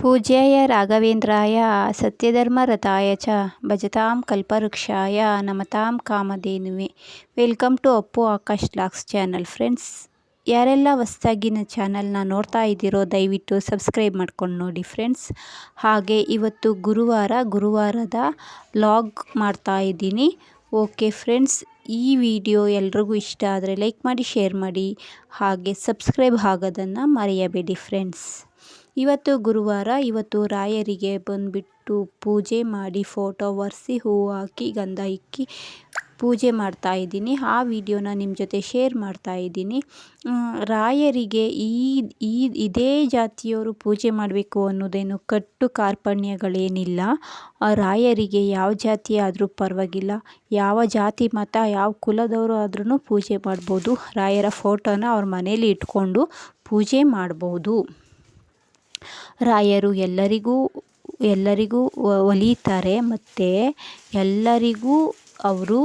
ಪೂಜ್ಯಾಯ ರಾಘವೇಂದ್ರಾಯ ಸತ್ಯಧರ್ಮರಥಾಯ ಚ ಭಜತಾಂ ಕಲ್ಪವೃಕ್ಷಾಯ ನಮತಾಂ ಕಾಮಧೇನುವೆ. Welcome to Appu Akash LOX channel friends ಯಾರೆಲ್ಲ ಹೊಸ್ದಾಗಿ ನನ್ನ ಚಾನಲ್ನ ನೋಡ್ತಾ ಇದ್ದೀರೋ ದಯವಿಟ್ಟು ಸಬ್ಸ್ಕ್ರೈಬ್ ಮಾಡ್ಕೊಂಡು ನೋಡಿ ಫ್ರೆಂಡ್ಸ್ ಹಾಗೆ ಇವತ್ತು ಗುರುವಾರ, ಗುರುವಾರದ ಲಾಗ್ ಮಾಡ್ತಾ ಇದ್ದೀನಿ. ಓಕೆ ಫ್ರೆಂಡ್ಸ್ ಈ ವಿಡಿಯೋ ಎಲ್ರಿಗೂ ಇಷ್ಟ ಆದರೆ ಲೈಕ್ ಮಾಡಿ ಶೇರ್ ಮಾಡಿ, ಹಾಗೆ ಸಬ್ಸ್ಕ್ರೈಬ್ ಆಗೋದನ್ನು ಮರೆಯಬೇಡಿ ಫ್ರೆಂಡ್ಸ್ ಇವತ್ತು ಗುರುವಾರ ಇವತ್ತು ರಾಯರಿಗೆ ಬಂದುಬಿಟ್ಟು ಪೂಜೆ ಮಾಡಿ ಫೋಟೋ ಒರೆಸಿ ಹೂ ಹಾಕಿ, ಗಂಧ ಇಕ್ಕಿ ಪೂಜೆ ಮಾಡ್ತಾ ಇದ್ದೀನಿ. ಆ ವಿಡಿಯೋನ ನಿಮ್ಮ ಜೊತೆ ಶೇರ್ ಮಾಡ್ತಾ ಇದ್ದೀನಿ. ರಾಯರಿಗೆ ಈ ಈ, ಇದೇ ಜಾತಿಯವರು ಪೂಜೆ ಮಾಡಬೇಕು ಅನ್ನೋದೇನು ಕಟ್ಟು ಕಾರ್ಪಣ್ಯಗಳೇನಿಲ್ಲ. ರಾಯರಿಗೆ ಯಾವ ಜಾತಿ ಆದರೂ ಪರವಾಗಿಲ್ಲ. ಯಾವ ಜಾತಿ ಮತ, ಯಾವ ಕುಲದವರು ಆದ್ರೂ ಪೂಜೆ ಮಾಡ್ಬೋದು. ರಾಯರ ಫೋಟೋನ ಅವ್ರ ಮನೇಲಿ ಇಟ್ಕೊಂಡು ಪೂಜೆ ಮಾಡ್ಬೋದು. ರಾಯರು ಎಲ್ಲರಿಗೂ ಎಲ್ಲರಿಗೂ ಒಲಿತಾರೆ ಮತ್ತು ಎಲ್ಲರಿಗೂ ಅವರು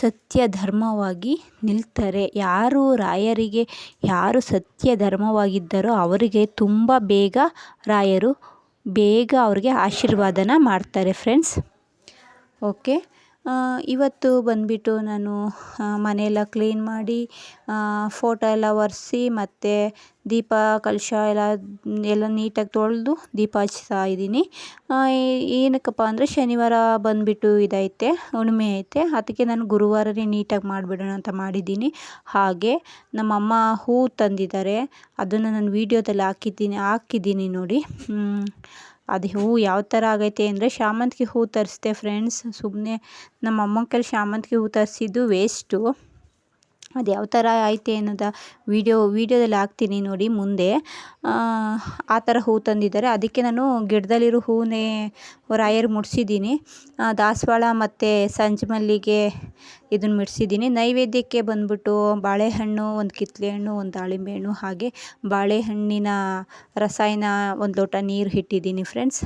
ಸತ್ಯ ಧರ್ಮವಾಗಿ ನಿಲ್ತಾರೆ. ಯಾರು ರಾಯರಿಗೆ, ಯಾರು ಸತ್ಯ ಧರ್ಮವಾಗಿದ್ದರೋ ಅವರಿಗೆ ತುಂಬ ಬೇಗ ರಾಯರು, ಬೇಗ ಅವ್ರಿಗೆ ಆಶೀರ್ವಾದನ ಮಾಡ್ತಾರೆ ಫ್ರೆಂಡ್ಸ್ ಓಕೆ ಇವತ್ತು ಬಂದುಬಿಟ್ಟು ನಾನು ಮನೆಯೆಲ್ಲ ಕ್ಲೀನ್ ಮಾಡಿ ಫೋಟೋ ಎಲ್ಲ ಒರೆಸಿ ಮತ್ತು ದೀಪ, ಕಲಶ ಎಲ್ಲ ಎಲ್ಲ ನೀಟಾಗಿ ತೊಳೆದು ದೀಪ ಹಚ್ತಾ ಇದ್ದೀನಿ. ಏನಕ್ಕಪ್ಪ ಅಂದರೆ ಶನಿವಾರ ಬಂದುಬಿಟ್ಟು ಇದೈತೆ ಹುಣ್ಮೆ ಐತೆ. ಅದಕ್ಕೆ ನಾನು ಗುರುವಾರನೇ ನೀಟಾಗಿ ಮಾಡಿಬಿಡೋಣ ಅಂತ ಮಾಡಿದ್ದೀನಿ. ಹಾಗೆ ನಮ್ಮಮ್ಮ ಹೂ ತಂದಿದ್ದಾರೆ. ಅದನ್ನು ನಾನು ವೀಡಿಯೋದಲ್ಲಿ ಹಾಕಿದ್ದೀನಿ ಹಾಕಿದ್ದೀನಿ ನೋಡಿ. ಅದು ಹೂವು ಯಾವ ಥರ ಆಗೈತೆ ಅಂದರೆ ಶಾಮಂತಿಗೆ ಹೂ ತರಿಸ್ದೆ ಫ್ರೆಂಡ್ಸ್. ಸುಮ್ಮನೆ ನಮ್ಮ ಅಮ್ಮನ ಕೈಲಿ ಶಾಮಂತಿಗೆ ಹೂ ತರಿಸಿದ್ದು ವೇಸ್ಟು ಅದು ಯಾವ ಥರ ಐತೆ ಅನ್ನೋದು ವೀಡಿಯೋ, ವೀಡಿಯೋದಲ್ಲಿ ಹಾಕ್ತೀನಿ ನೋಡಿ ಮುಂದೆ. ಆ ಥರ ಹೂ ತಂದಿದ್ದಾರೆ. ಅದಕ್ಕೆ ನಾನು ಗಿಡದಲ್ಲಿರೋ ಹೂವನ್ನೇ ರಾಯರ್ ಮುಡಿಸಿದ್ದೀನಿ. ದಾಸವಾಳ ಮತ್ತು ಸಂಜೆ ಮಲ್ಲಿಗೆ ಇದನ್ನು ಮಿಡಿಸಿದ್ದೀನಿ. ನೈವೇದ್ಯಕ್ಕೆ ಬಂದ್ಬಿಟ್ಟು ಬಾಳೆಹಣ್ಣು, ಒಂದು ಕಿತ್ತಲೆ ಹಣ್ಣು ಒಂದು ದಾಳಿಂಬೆ ಹಣ್ಣು ಹಾಗೆ ಬಾಳೆಹಣ್ಣಿನ ರಸಾಯನ ಒಂದು ಲೋಟ ನೀರು ಇಟ್ಟಿದ್ದೀನಿ ಫ್ರೆಂಡ್ಸ್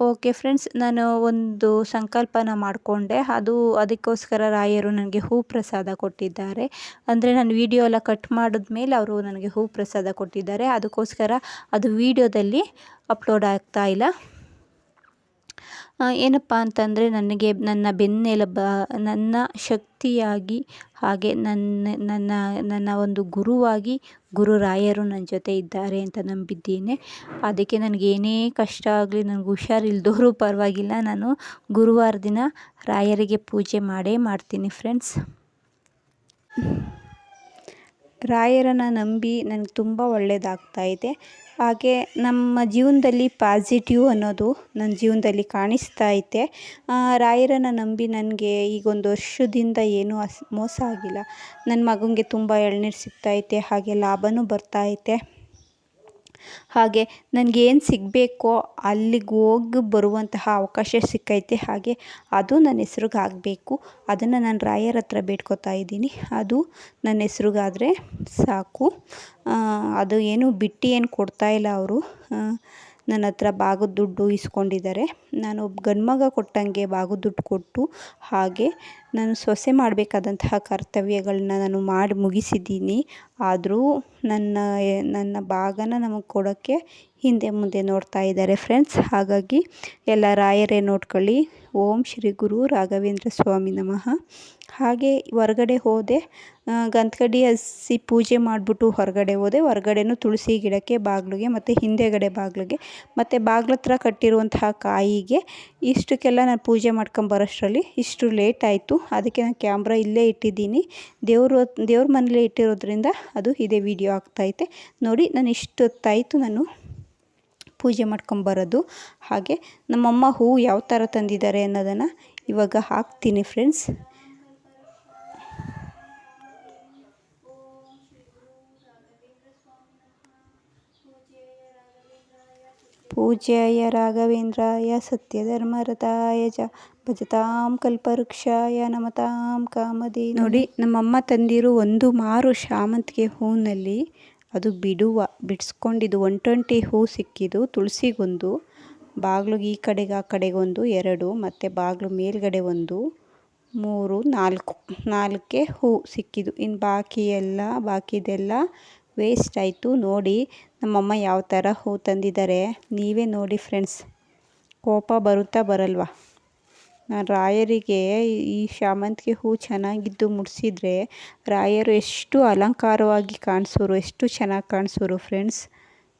ಓಕೆ ಫ್ರೆಂಡ್ಸ್, ನಾನು ಒಂದು ಸಂಕಲ್ಪನ ಮಾಡಿಕೊಂಡೆ. ಅದು ಅದಕ್ಕೋಸ್ಕರ ರಾಯರು ನನಗೆ ಹೂ ಪ್ರಸಾದ ಕೊಟ್ಟಿದ್ದಾರೆ. ಅಂದರೆ ನಾನು ವೀಡಿಯೋ ಎಲ್ಲ ಕಟ್ ಮಾಡಿದ್ಮೇಲೆ ಅವರು ನನಗೆ ಹೂ ಪ್ರಸಾದ ಕೊಟ್ಟಿದ್ದಾರೆ. ಅದಕ್ಕೋಸ್ಕರ ಅದು ವೀಡಿಯೋದಲ್ಲಿ ಅಪ್ಲೋಡ್ ಆಗ್ತಾ ಇಲ್ಲ. ಏನಪ್ಪ ಅಂತಂದರೆ ನನಗೆ ನನ್ನ ಬೆನ್ನೆಲುಬ, ನನ್ನ ಶಕ್ತಿಯಾಗಿ ಹಾಗೆ ನನ್ನ ನನ್ನ ನನ್ನ ಒಂದು ಗುರುವಾಗಿ ಗುರುರಾಯರು ನನ್ನ ಜೊತೆ ಇದ್ದಾರೆ ಅಂತ ನಂಬಿದ್ದೇನೆ. ಅದಕ್ಕೆ ನನಗೆ ಏನೇ ಕಷ್ಟ ಆಗಲಿ, ನನಗೆ ಹುಷಾರಿಲ್ದೋರು ಪರವಾಗಿಲ್ಲ. ನಾನು ಗುರುವಾರ ದಿನ ರಾಯರಿಗೆ ಪೂಜೆ ಮಾಡೇ ಮಾಡ್ತೀನಿ ಫ್ರೆಂಡ್ಸ್ ರಾಯರನ್ನು ನಂಬಿ ನನಗೆ ತುಂಬ ಒಳ್ಳೆಯದಾಗ್ತಾಯಿದೆ ಹಾಗೆ ನಮ್ಮ ಜೀವನದಲ್ಲಿ ಪಾಸಿಟಿವ್ ಅನ್ನೋದು ನನ್ನ ಜೀವನದಲ್ಲಿ ಕಾಣಿಸ್ತಾ ಐತೆ. ರಾಯರನ್ನ ನಂಬಿ ನನಗೆ ಈಗ ಒಂದು ವರ್ಷದಿಂದ ಏನೂ ಮೋಸ ಆಗಿಲ್ಲ. ನನ್ನ ಮಗನಿಗೆ ತುಂಬ ಎಳ್ನೀರು ಐತೆ, ಹಾಗೆ ಲಾಭವೂ ಬರ್ತೈತೆ ಹಾಗೆ ನನಗೇನು ಸಿಗಬೇಕೋ ಅಲ್ಲಿಗೆ ಹೋಗಿ ಬರುವಂತಹ ಅವಕಾಶ ಸಿಕ್ಕೈತೆ ಹಾಗೆ ಅದು ನನ್ನ ಹೆಸ್ರಿಗೆ ಆಗಬೇಕು ಅದನ್ನು ನಾನು ರಾಯರ ಹತ್ರ ಬೇಡ್ಕೊತಾ ಇದ್ದೀನಿ. ಅದು ನನ್ನ ಹೆಸ್ರಿಗಾದರೆ ಸಾಕು. ಅದು ಏನು ಬಿಟ್ಟು ಏನು ಕೊಡ್ತಾಯಿಲ್ಲ ಅವರು. ನನ್ನ ಹತ್ರ ಭಾಗದ ದುಡ್ಡು ಇಸ್ಕೊಂಡಿದ್ದಾರೆ. ನಾನು ಒಬ್ಬ ಗಂಡು ಮಗ ಕೊಟ್ಟಂಗೆ ಭಾಗದ ದುಡ್ಡು ಕೊಟ್ಟು ಹಾಗೆ ನಾನು ಸೊಸೆ ಮಾಡಬೇಕಾದಂತಹ ಕರ್ತವ್ಯಗಳನ್ನ ನಾನು ಮಾಡಿ ಮುಗಿಸಿದ್ದೀನಿ. ಆದರೂ ನನ್ನ ನನ್ನ ಭಾಗನ ನಮಗೆ ಕೊಡೋಕ್ಕೆ ಹಿಂದೆ ಮುಂದೆ ನೋಡ್ತಾ ಇದ್ದಾರೆ ಫ್ರೆಂಡ್ಸ್ ಹಾಗಾಗಿ ಎಲ್ಲ ರಾಯರೇ ನೋಡ್ಕೊಳ್ಳಿ. ಓಂ ಶ್ರೀ ಗುರು ರಾಘವೇಂದ್ರ ಸ್ವಾಮಿ ನಮಃ. ಹಾಗೆ ಹೊರಗಡೆ ಹೋದೆ ಗಂತ್ಕಡಿ ಹಸಿ ಪೂಜೆ ಮಾಡಿಬಿಟ್ಟು ಹೊರಗಡೆ ಹೋದೆ. ಹೊರಗಡೆನೂ ತುಳಸಿ ಗಿಡಕ್ಕೆ, ಬಾಗಿಲಿಗೆ ಮತ್ತು ಹಿಂದೆಗಡೆ ಬಾಗಿಲಿಗೆ, ಮತ್ತು ಬಾಗಿಲ ಹತ್ರ ಕಟ್ಟಿರುವಂತಹ ಕಾಯಿಗೆ ಇಷ್ಟಕ್ಕೆಲ್ಲ ನಾನು ಪೂಜೆ ಮಾಡ್ಕೊಂಬರೋಷ್ಟರಲ್ಲಿ ಇಷ್ಟು ಲೇಟ್ ಆಯಿತು. ಅದಕ್ಕೆ ನಾನು ಕ್ಯಾಮ್ರಾ ಇಲ್ಲೇ ಇಟ್ಟಿದ್ದೀನಿ. ದೇವರು, ದೇವ್ರ ಮನೇಲೇ ಇಟ್ಟಿರೋದ್ರಿಂದ ಅದು ಇದೇ ವಿಡಿಯೋ ಆಗ್ತೈತೆ ನೋಡಿ, ನಾನು ಇಷ್ಟು ಹೊತ್ತಾಯಿತು ನಾನು ಪೂಜೆ ಮಾಡ್ಕೊಂಬರೋದು. ಹಾಗೆ ನಮ್ಮಮ್ಮ ಹೂವು ಯಾವ ಥರ ತಂದಿದ್ದಾರೆ ಅನ್ನೋದನ್ನು ಇವಾಗ ಹಾಕ್ತೀನಿ ಫ್ರೆಂಡ್ಸ್. ಪೂಜ್ಯಾಯ ರಾಘವೇಂದ್ರಾಯ ಸತ್ಯಧರ್ಮರತಾಯ ಜ ಭಜತಾಂ ಕಲ್ಪವೃಕ್ಷಾಯ ನಮತಾಂ ಕಾಮದಿ ನೋಡಿ, ನಮ್ಮಮ್ಮ ತಂದಿರೋ ಒಂದು ಮಾರು ಶಾಮಂತಿಗೆ ಹೂವಿನಲ್ಲಿ ಅದು ಬಿಡುವ, ಬಿಡಿಸ್ಕೊಂಡಿದ್ದು ಒನ್ ಟ್ವೆಂಟಿ ಹೂ ಸಿಕ್ಕಿದ್ದು ತುಳಸಿಗೊಂದು ಬಾಗಿಲಿಗೆ ಈ ಕಡೆಗೆ, ಆ ಕಡೆಗೊಂದು ಎರಡು, ಮತ್ತು ಬಾಗಿಲು ಮೇಲ್ಗಡೆ ಒಂದು, ಮೂರು, ನಾಲ್ಕು, ನಾಲ್ಕೇ ಹೂ ಸಿಕ್ಕಿದ್ದು. ಇನ್ನು ಬಾಕಿ ಎಲ್ಲ, ಬಾಕಿದೆಲ್ಲ ವೇಸ್ಟ್ ಆಯಿತು. ನೋಡಿ, ನಮ್ಮಮ್ಮ ಯಾವ ಥರ ಹೂ ತಂದಿದ್ದಾರೆ, ನೀವೇ ನೋಡಿ ಫ್ರೆಂಡ್ಸ್ ಕೋಪ ಬರುತ್ತಾ ಬರಲ್ವಾ? ರಾಯರಿಗೆ ಈ ಶಾಮಂತಿಗೆ ಹೂ ಚೆನ್ನಾಗಿದ್ದು ಮುಡಿಸಿದ್ರೆ ರಾಯರು ಎಷ್ಟು ಅಲಂಕಾರವಾಗಿ ಕಾಣಿಸೋರು, ಎಷ್ಟು ಚೆನ್ನಾಗಿ ಕಾಣಿಸೋರು ಫ್ರೆಂಡ್ಸ್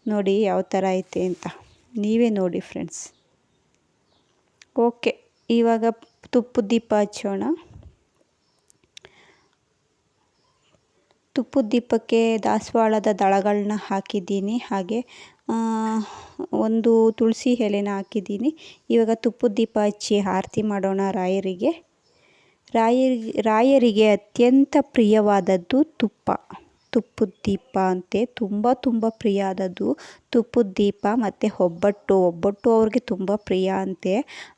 ನೋಡಿ ಯಾವ ಥರ ಐತೆ ಅಂತ. ನೀವೇ ನೋಡಿ ಫ್ರೆಂಡ್ಸ್ ಓಕೆ ಇವಾಗ ತುಪ್ಪದ ದೀಪ ಹಚ್ಚೋಣ. ತುಪ್ಪದ ದೀಪಕ್ಕೆ ದಾಸವಾಳದ ದಳಗಳನ್ನ ಹಾಕಿದ್ದೀನಿ. ಹಾಗೆ ಒಂದು ತುಳಸಿ ಎಲೆನ ಹಾಕಿದ್ದೀನಿ. ಇವಾಗ ತುಪ್ಪದ ದೀಪ ಹಚ್ಚಿ ಆರತಿ ಮಾಡೋಣ ರಾಯರಿಗೆ. ರಾಯರಿಗೆ ರಾಯರಿಗೆ ಅತ್ಯಂತ ಪ್ರಿಯವಾದದ್ದು ತುಪ್ಪ. ತುಪ್ಪದ ದೀಪ ಅಂತೆ ತುಂಬ ತುಂಬ ಪ್ರಿಯ ಆದದ್ದು. ತುಪ್ಪದ ದೀಪ ಮತ್ತು ಒಬ್ಬಟ್ಟು ಒಬ್ಬಟ್ಟು ಅವ್ರಿಗೆ ತುಂಬ ಪ್ರಿಯ ಅಂತೆ.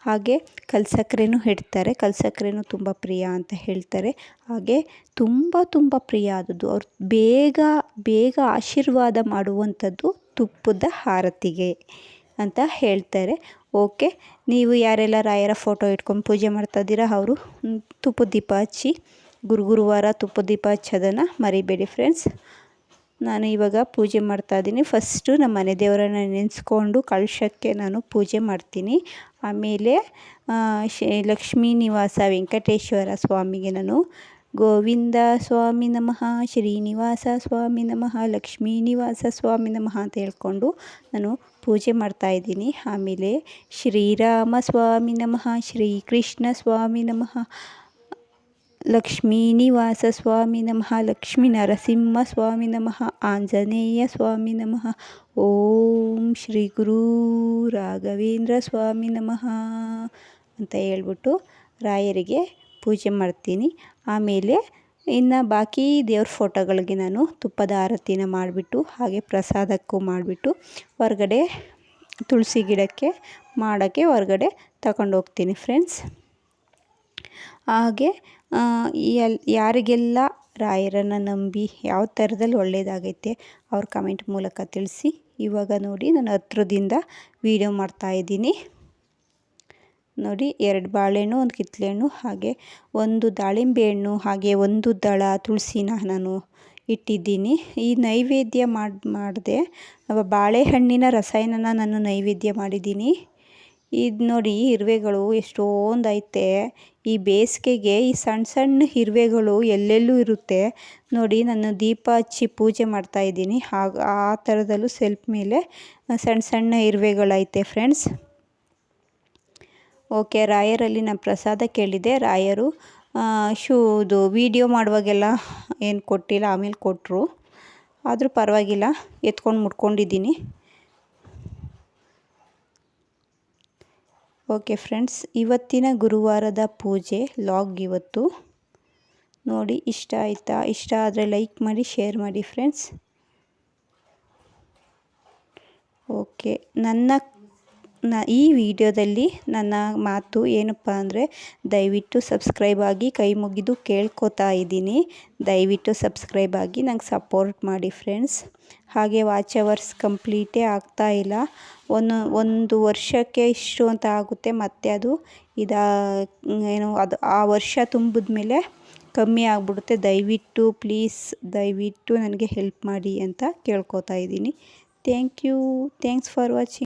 ಹಾಗೆ ಕಲ್ಸಕ್ರೆನೂ ಇಡ್ತಾರೆ ಕಲ್ಸಕ್ರೆನೂ ತುಂಬ ಪ್ರಿಯ ಅಂತ ಹೇಳ್ತಾರೆ. ಹಾಗೆ ತುಂಬ ತುಂಬ ಪ್ರಿಯ ಆದದ್ದು. ಅವ್ರು ಬೇಗ ಬೇಗ ಆಶೀರ್ವಾದ ಮಾಡುವಂಥದ್ದು ತುಪ್ಪದ ಆರತಿಗೆ ಅಂತ ಹೇಳ್ತಾರೆ. ಓಕೆ, ನೀವು ಯಾರೆಲ್ಲ ರಾಯರ ಫೋಟೋ ಇಟ್ಕೊಂಡು ಪೂಜೆ ಮಾಡ್ತಾ ಇದ್ದೀರಾ, ಅವರು ತುಪ್ಪದ ದೀಪ ಹಚ್ಚಿ. ಗುರು ಗುರುವಾರ ತುಪ್ಪದೀಪ ಹಚ್ಚೋದನ್ನು ಮರಿಬೇಡಿ ಫ್ರೆಂಡ್ಸ್ ನಾನು ಇವಾಗ ಪೂಜೆ ಮಾಡ್ತಾಯಿದ್ದೀನಿ ಫಸ್ಟು ನಮ್ಮ ಮನೆ ದೇವರನ್ನ ನೆನೆಸ್ಕೊಂಡು ಕಳಶಕ್ಕೆ ನಾನು ಪೂಜೆ ಮಾಡ್ತೀನಿ. ಆಮೇಲೆ ಲಕ್ಷ್ಮೀ ನಿವಾಸ ವೆಂಕಟೇಶ್ವರ ಸ್ವಾಮಿಗೆ ನಾನು ಗೋವಿಂದ ಸ್ವಾಮಿ ನಮಃ, ಶ್ರೀನಿವಾಸ ಸ್ವಾಮಿ ನಮಃ, ಲಕ್ಷ್ಮೀ ನಿವಾಸ ಸ್ವಾಮಿ ನಮಃ ಅಂತ ಹೇಳ್ಕೊಂಡು ನಾನು ಪೂಜೆ ಮಾಡ್ತಾಯಿದ್ದೀನಿ ಆಮೇಲೆ ಶ್ರೀರಾಮ ಸ್ವಾಮಿ ನಮಃ, ಶ್ರೀಕೃಷ್ಣ ಸ್ವಾಮಿ ನಮಃ ಲಕ್ಷ್ಮೀ ನಿವಾಸ ಸ್ವಾಮಿ ನಮಃ. ಲಕ್ಷ್ಮೀ ನರಸಿಂಹ ಸ್ವಾಮಿ ನಮಃ. ಆಂಜನೇಯ ಸ್ವಾಮಿ ನಮಃ. ಓಂ ಶ್ರೀ ಗುರು ರಾಘವೇಂದ್ರ ಸ್ವಾಮಿ ನಮಃ ಅಂತ ಹೇಳ್ಬಿಟ್ಟು ರಾಯರಿಗೆ ಪೂಜೆ ಮಾಡ್ತೀನಿ. ಆಮೇಲೆ ಇನ್ನು ಬಾಕಿ ದೇವ್ರ ಫೋಟೋಗಳಿಗೆ ನಾನು ತುಪ್ಪದ ಆರತಿನ ಮಾಡಿಬಿಟ್ಟು, ಹಾಗೆ ಪ್ರಸಾದಕ್ಕೂ ಮಾಡಿಬಿಟ್ಟು ಹೊರಗಡೆ ತುಳಸಿ ಗಿಡಕ್ಕೆ ಮಾಡೋಕ್ಕೆ ಹೊರಗಡೆ ತಗೊಂಡೋಗ್ತೀನಿ ಫ್ರೆಂಡ್ಸ್ ಹಾಗೆ ಎಲ್, ಯಾರಿಗೆಲ್ಲ ರಾಯರನ್ನು ನಂಬಿ ಯಾವ ಥರದಲ್ಲಿ ಒಳ್ಳೆಯದಾಗೈತೆ ಅವ್ರ ಕಮೆಂಟ್ ಮೂಲಕ ತಿಳಿಸಿ. ಇವಾಗ ನೋಡಿ ನಾನು ಹತ್ರದಿಂದ ವೀಡಿಯೋ ಮಾಡ್ತಾಯಿದ್ದೀನಿ ನೋಡಿ ಎರಡು ಬಾಳೆಹಣ್ಣು, ಒಂದು ಕಿತ್ತಳೆ ಹಾಗೆ ಒಂದು ದಾಳಿಂಬೆ ಹಣ್ಣು, ಹಾಗೆ ಒಂದು ದಳ ತುಳಸಿನ ನಾನು ಇಟ್ಟಿದ್ದೀನಿ. ಈ ನೈವೇದ್ಯ ಮಾಡಿ, ಮಾಡಿದೆ ಬಾಳೆಹಣ್ಣಿನ ರಸಾಯನನ ನಾನು ನೈವೇದ್ಯ ಮಾಡಿದ್ದೀನಿ. ಇದು ನೋಡಿ ಇರುವೆಗಳು ಎಷ್ಟೊಂದು ಐತೆ ಈ ಬೇಸಿಗೆಗೆ ಈ ಸಣ್ಣ ಸಣ್ಣ ಇರುವೆಗಳು ಎಲ್ಲೆಲ್ಲೂ ಇರುತ್ತೆ. ನೋಡಿ, ನಾನು ದೀಪ ಹಚ್ಚಿ ಪೂಜೆ ಮಾಡ್ತಾ ಇದ್ದೀನಿ. ಹಾಗೆ, ಆ ಥರದಲ್ಲೂ ಸೆಲ್ಫ್ ಮೇಲೆ ಸಣ್ಣ ಸಣ್ಣ ಇರುವೆಗಳೈತೆ ಫ್ರೆಂಡ್ಸ್ ಓಕೆ ರಾಯರಲ್ಲಿ ನಾನು ಪ್ರಸಾದ ಕೇಳಿದೆ ರಾಯರು ಶೂದು ವಿಡಿಯೋ ಮಾಡುವಾಗೆಲ್ಲ ಏನು ಕೊಟ್ಟಿಲ್ಲ, ಆಮೇಲೆ ಕೊಟ್ಟರು ಆದರೂ ಪರವಾಗಿಲ್ಲ, ಎತ್ಕೊಂಡು ಮುಟ್ಕೊಂಡಿದ್ದೀನಿ. ಓಕೆ ಫ್ರೆಂಡ್ಸ್ ಇವತ್ತಿನ ಗುರುವಾರದ ಪೂಜೆ ಲಾಗ್ ಇವತ್ತು. ನೋಡಿ, ಇಷ್ಟ ಆಯಿತಾ? ಇಷ್ಟ ಆದರೆ ಲೈಕ್ ಮಾಡಿ ಶೇರ್ ಮಾಡಿ ಫ್ರೆಂಡ್ಸ್ ಓಕೆ ನನ್ನ ನ ಈ ವಿಡಿಯೋದಲ್ಲಿ ನನ್ನ ಮಾತು ಏನಪ್ಪ ಅಂದರೆ ದಯವಿಟ್ಟು ಸಬ್ಸ್ಕ್ರೈಬ್ ಆಗಿ ಕೈ ಮುಗಿದು ಕೇಳ್ಕೊತಾ ಇದ್ದೀನಿ. ದಯವಿಟ್ಟು ಸಬ್ಸ್ಕ್ರೈಬ್ ಆಗಿ ನಂಗೆ ಸಪೋರ್ಟ್ ಮಾಡಿ ಫ್ರೆಂಡ್ಸ್ ಹಾಗೆ ವಾಚ್ ಅವರ್ಸ್ ಕಂಪ್ಲೀಟೇ ಆಗ್ತಾ ಇಲ್ಲ. ಒಂದು ಒಂದು ವರ್ಷಕ್ಕೆ ಇಷ್ಟು ಅಂತ ಆಗುತ್ತೆ, ಮತ್ತೆ ಅದು ಇದಾ, ಏನು, ಅದು ಆ ವರ್ಷ ತುಂಬಿದ ಮೇಲೆ ಕಮ್ಮಿ ಆಗಿಬಿಡುತ್ತೆ. ದಯವಿಟ್ಟು ಪ್ಲೀಸ್ ದಯವಿಟ್ಟು ನನಗೆ ಹೆಲ್ಪ್ ಮಾಡಿ ಅಂತ ಕೇಳ್ಕೊತಾ ಇದ್ದೀನಿ. Thank you thanks for watching